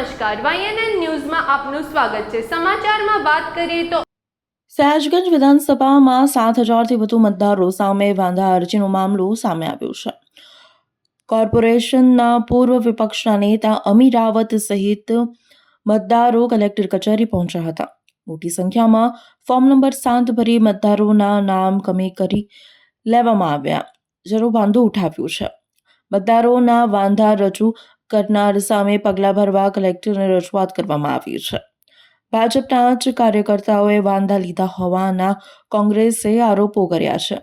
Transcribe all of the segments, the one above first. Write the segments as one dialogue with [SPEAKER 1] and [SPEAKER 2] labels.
[SPEAKER 1] નમસ્કાર. વાયએનએન ન્યૂઝમાં આપનું સ્વાગત છે. સમાચારમાં વાત કરીએ તો
[SPEAKER 2] સયાજગંજ વિધાનસભામાં સાત હજારથી વધુ મતદારો સામે વાંધા અરજીનો મામલો સામે આવ્યો છે. કોર્પોરેશનના પૂર્વ વિપક્ષના નેતા અમી રાવત સહિત મતદારો કલેક્ટર કચેરી પહોંચ્યા હતા. મોટી સંખ્યામાં ફોર્મ નંબર સાત ભરી મતદારોના નામ કમી કરી લેવામાં આવ્યા. જેનો વાંધો ઉઠાવ્યો છે. મતદારોના વાંધા રજૂ કરનાર સામે પગલાં ભરવા કલેક્ટરને રજૂઆત કરવામાં આવી છે. ભાજપના જ કાર્યકર્તાઓએ વાંધા લીધા હોવાના કોંગ્રેસે આરોપો કર્યા છે.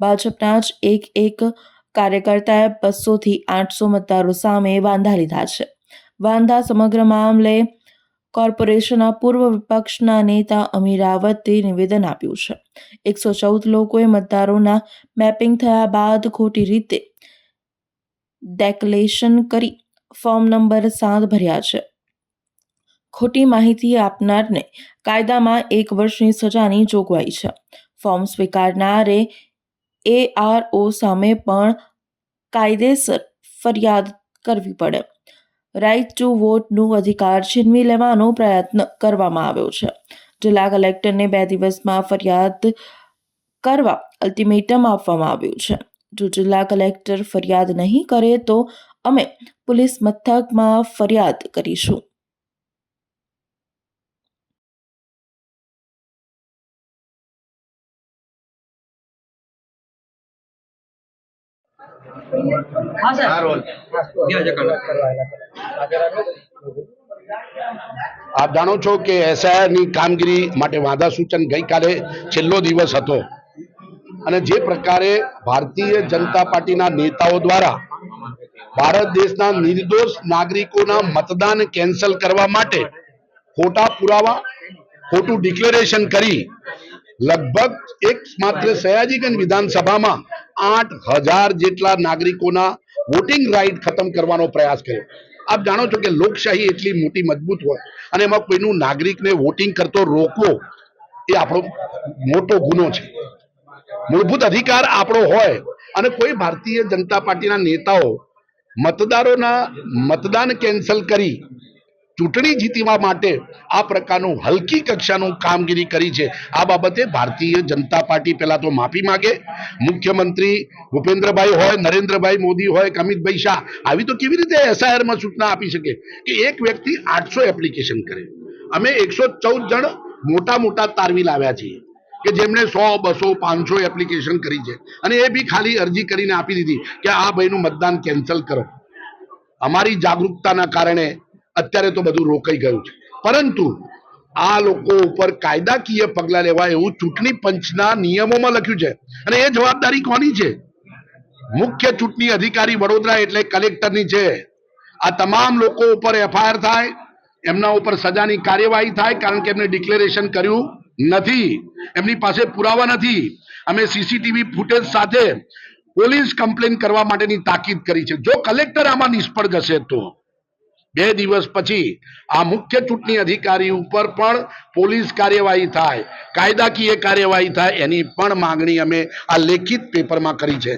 [SPEAKER 2] ભાજપના જ એક એક કાર્યકર્તાએ બસોથી આઠસો મતદારો સામે વાંધા લીધા છે. વાંધા સમગ્ર મામલે કોર્પોરેશનના પૂર્વ વિપક્ષના નેતા અમીર રાવતે નિવેદન આપ્યું છે. એકસો ચૌદ લોકોએ મતદારોના મેપિંગ થયા બાદ ખોટી રીતે ડેકલેશન કરી ફોર્મ નંબર સાત ભર્યા છે. ખોટી માહિતી આપનારને કાયદામાં એક વર્ષની સજાની જોગવાઈ છે. ફોર્મ સ્વીકારનારે એઆરઓ સામે પણ કાયદેસર ફરિયાદ કરવી પડે. રાઇટ ટુ વોટનું અધિકાર છીનવી લેવાનો પ્રયત્ન કરવામાં આવ્યો છે. જિલ્લા કલેક્ટરને બે દિવસમાં ફરિયાદ કરવા અલ્ટિમેટમ આપવામાં આવ્યું છે. જો જિલ્લા કલેક્ટર ફરિયાદ નહીં કરે તો અમે પોલીસ મથકમાં ફરિયાદ કરીશું.
[SPEAKER 3] હા સર.
[SPEAKER 4] રોલ આપ જાણો છો કે એસઆઈઆરની કામગીરી માટે વાંધા સૂચન ગઈકાલે છેલ્લો દિવસ હતો. અને જે પ્રકારે ભારતીય જનતા પાર્ટીના નેતાઓ દ્વારા ભારત દેશના નિર્દોષ નાગરિકોના મતદાન કેન્સલ કરવા માટે ખોટા પુરાવા, ખોટું ડિક્લેરેશન કરી લગભગ એક માત્ર સયાજીગંજ વિધાનસભામાં આઠ હજાર જેટલા નાગરિકોના વોટિંગ રાઇટ ખતમ કરવાનો પ્રયાસ કર્યો. આપ જાણો છો કે લોકશાહી એટલી મોટી મજબૂત હોય અને એમાં કોઈનું નાગરિકને વોટિંગ કરતો રોકવો એ આપણો મોટો ગુનો છે. મૂળભૂત અધિકાર આપણો હોય અને કોઈ ભારતીય જનતા પાર્ટીના નેતાઓ મતદારોના મતદાન કેન્સલ કરી ચૂંટણી જીતવા માટે આ પ્રકારનું હલકી કક્ષાનું કામગીરી કરી છે. આ બાબતે ભારતીય જનતા પાર્ટી પહેલાં તો માફી માંગે. મુખ્યમંત્રી ભૂપેન્દ્રભાઈ હોય, નરેન્દ્રભાઈ મોદી હોય અમિતભાઈ શાહ, આવી તો કેવી રીતે એસઆઈઆરમાં સૂચના આપી શકે? કે એક વ્યક્તિ આઠસો એપ્લિકેશન કરે. અમે એકસો ચૌદ જણ મોટા મોટા તારવી લાવ્યા છીએ. કે જેમણે સો, બસો, પાંચસો એપ્લિકેશન કરી છે. અને એ બી ખાલી અરજી કરીને આપી દીધી કે આ ભાઈનું મતદાન કેન્સલ કરો. અમારી જાગૃતતાના કારણે અત્યારે તો બધું રોકાઈ ગયું છે. પરંતુ આ લોકો ઉપર કાયદાકીય પગલાં લેવા એવું ચૂંટણી પંચના નિયમોમાં લખ્યું છે. અને એ જવાબદારી કોની છે? મુખ્ય ચૂંટણી અધિકારી વડોદરા એટલે કલેક્ટરની છે. આ તમામ લોકો ઉપર એફઆઈઆર થાય, એમના ઉપર સજાની કાર્યવાહી થાય, કારણ કે એમને ડિક્લેરેશન કર્યું. નથી. એમની પાસે પુરાવા નથી. અમે સીસીટીવી ફૂટેજ સાથે પોલીસ કમ્પ્લેન કરવા માટેની તાકીદ કરી છે. જો કલેક્ટર આમાં નિષ્ફળ જશે તો બે દિવસ પછી આ મુખ્ય ચૂંટણી અધિકારી ઉપર પણ પોલીસ કાર્યવાહી થાય, કાયદાકીય કાર્યવાહી થાય, એની પણ માંગણી અમે આ લેખિત પેપરમાં કરી છે.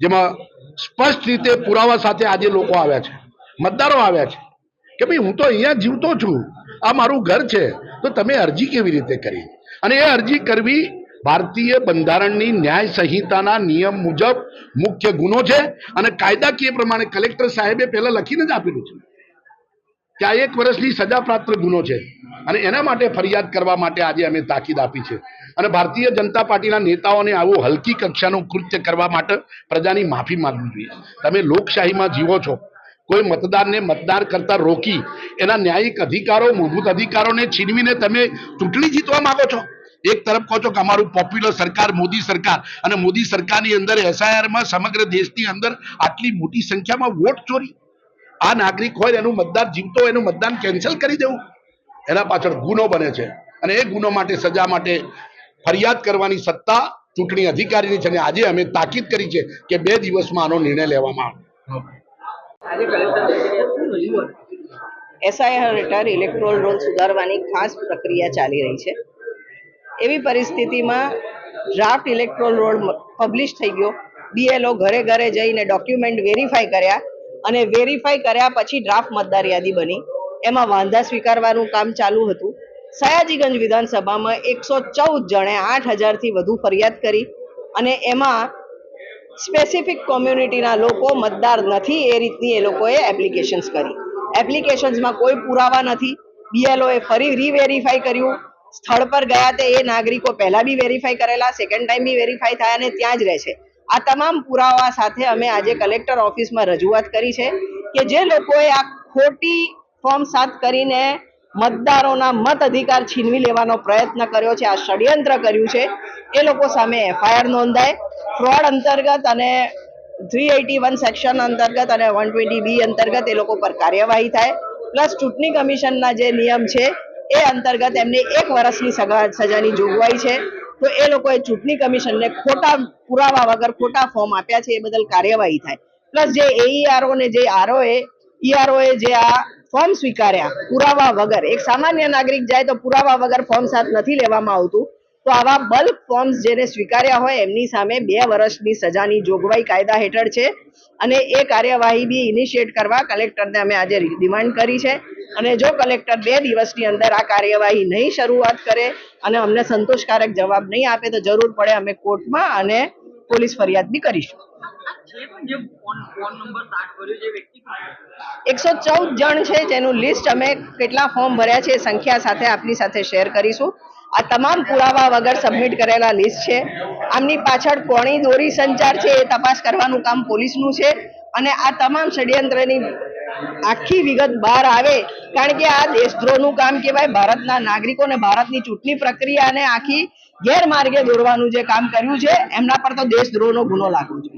[SPEAKER 4] જેમાં સ્પષ્ટ રીતે પુરાવા સાથે આજે લોકો આવ્યા છે. મતદારો આવ્યા છે કે ભાઈ હું તો અહીંયા જીવતો છું. આ મારું ઘર છે. તો તમે અરજી કેવી રીતે કરી? અને એ અરજી કરવી ભારતીય બંધારણની ન્યાય સંહિતાના નિયમ મુજબ મુખ્ય ગુનો છે અને કાયદાકીય પ્રમાણે કલેક્ટર સાહેબે પહેલા લખીને જ આપેલું છે. કે આ એક વર્ષની સજાપાત્ર ગુનો છે. અને એના માટે ફરિયાદ કરવા માટે આજે અમે તાકીદ આપી છે. અને ભારતીય જનતા પાર્ટીના નેતાઓને આવું હલકી કક્ષાનું કૃત્ય કરવા માટે પ્રજાની માફી માંગવી જોઈએ. તમે લોકશાહીમાં જીવો છો. કોઈ મતદારને મતદાર કરતા રોકી એના ન્યાયિક અધિકારો, મૂળભૂત અધિકારોને છીનવીને તમે ચૂંટણી જીતવા માંગો છો? એક તરફ કહો છો કે અમારું પોપ્યુલર સરકાર, મોદી સરકાર અને મોદી સરકારની અંદર એસઆઈઆરમાં સમગ્ર દેશની અંદર આટલી મોટી સંખ્યામાં વોટ ચોરી. આ નાગરિક હોય એનું મતદાર જીવતો એનું મતદાન કેન્સલ કરી દેવું. એના પાછળ ગુનો બને છે અને એ ગુનો માટે, સજા માટે ફરિયાદ કરવાની સત્તા ચૂંટણી અધિકારીની છે અને આજે અમે તાકીદ કરી છે કે બે દિવસમાં આનો નિર્ણય લેવામાં આવે
[SPEAKER 5] એસઆઈઆર હેઠળ ઇલેક્ટ્રોલ રોલ સુધારવાની ખાસ પ્રક્રિયા ચાલી રહી છે. એવી પરિસ્થિતિમાં ડ્રાફ્ટ ઇલેક્ટ્રોલ રોલ પબ્લિશ થઈ ગયો. બીએલઓ ઘરે ઘરે જઈને ડોક્યુમેન્ટ વેરીફાઈ કર્યા અને વેરીફાઈ કર્યા પછી ડ્રાફ્ટ મતદાર યાદી બની. એમાં વાંધા સ્વીકારવાનું કામ ચાલુ હતું. સયાજીગંજ વિધાનસભામાં એકસો ચૌદ જણે આઠ હજારથી વધુ ફરિયાદ કરી અને એમાં સ્પેસિફિક કોમ્યુનિટીના લોકો મતદાર નથી, એ રીતની એ લોકોએ એપ્લિકેશન્સ કરી. એપ્લિકેશન્સમાં કોઈ પુરાવા નથી. બીએલઓએ ફરી રીવેરીફાઈ કર્યું. સ્થળ પર ગયા તે એ નાગરિકો પહેલા બી વેરીફાઈ કરેલા સેકન્ડ ટાઈમ બી વેરીફાઈ થયા અને ત્યાં જ રહે છે. આ તમામ પુરાવા સાથે અમે આજે કલેક્ટર ઓફિસમાં રજૂઆત કરી છે કે જે લોકોએ આ ખોટી ફોર્મ સાત કરીને મતદારોના મત અધિકાર છીનવી લેવાનો પ્રયત્ન કર્યો છે, આ ષડયંત્ર કર્યું છે. એ લોકો સામે એફઆઈઆર નોંધાય. ફ્રોડ અંતર્ગત અને થ્રી એટી વન સેક્શન અંતર્ગત અને વન ટ્વેન્ટી બી અંતર્ગત એ લોકો પર કાર્યવાહી થાય. પ્લસ ચૂંટણી કમિશનના જે નિયમ છે, એ અંતર્ગત એમને એક વર્ષની સગા, સજાની જોગવાઈ છે. તો એ લોકોએ ચૂંટણી કમિશનને ખોટા પુરાવા વગર ખોટા ફોર્મ આપ્યા છે, એ બદલ કાર્યવાહી થાય. પ્લસ જે એઈઆરઓ ને જે આરઓએ ઈઆરઓએ જે આ ફોર્મ સ્વીકાર્યા, પુરાવા વગર. એક સામાન્ય નાગરિક જાય તો પુરાવા વગર ફોર્મ સાથ નથી લેવામાં આવતું. તો આવા બલ્ક ફોર્મ્સ જેને સ્વીકાર્યા હોય, એમની સામે બે વર્ષની સજાની જોગવાઈ કાયદા હેઠળ છે અને એ કાર્યવાહી બી ઇનિશિયેટ કરવા કલેક્ટરને અમે આજે ડિમાન્ડ કરી છે. અને જો કલેક્ટર બે દિવસની અંદર આ કાર્યવાહી નહીં શરૂઆત કરે અને અમને સંતોષકારક જવાબ નહીં આપે, તો જરૂર પડે અમે કોર્ટમાં અને પોલીસ ફરિયાદ બી કરીશું.
[SPEAKER 3] છે?
[SPEAKER 5] એકસો ચૌદ જણ છે જેનું લિસ્ટ અમે કેટલા ફોર્મ ભર્યા છે સંખ્યા સાથે આપની સાથે શેર કરીશું. આ તમામ પુરાવા વગર સબમિટ કરેલા લિસ્ટ છે. આમની પાછળ કોણી દોરી સંચાર છે એ તપાસ કરવાનું કામ પોલીસનું છે. અને આ તમામ ષડયંત્રની આખી વિગત બહાર આવે, કારણ કે આ દેશદ્રોહનું કામ કહેવાય ભારતના નાગરિકોને ભારતની ચૂંટણી પ્રક્રિયાને આખી ગેરમાર્ગે દોરવાનું જે કામ કર્યું છે, એમના પર તો દેશદ્રોહનો ગુનો લાગવો જોઈએ.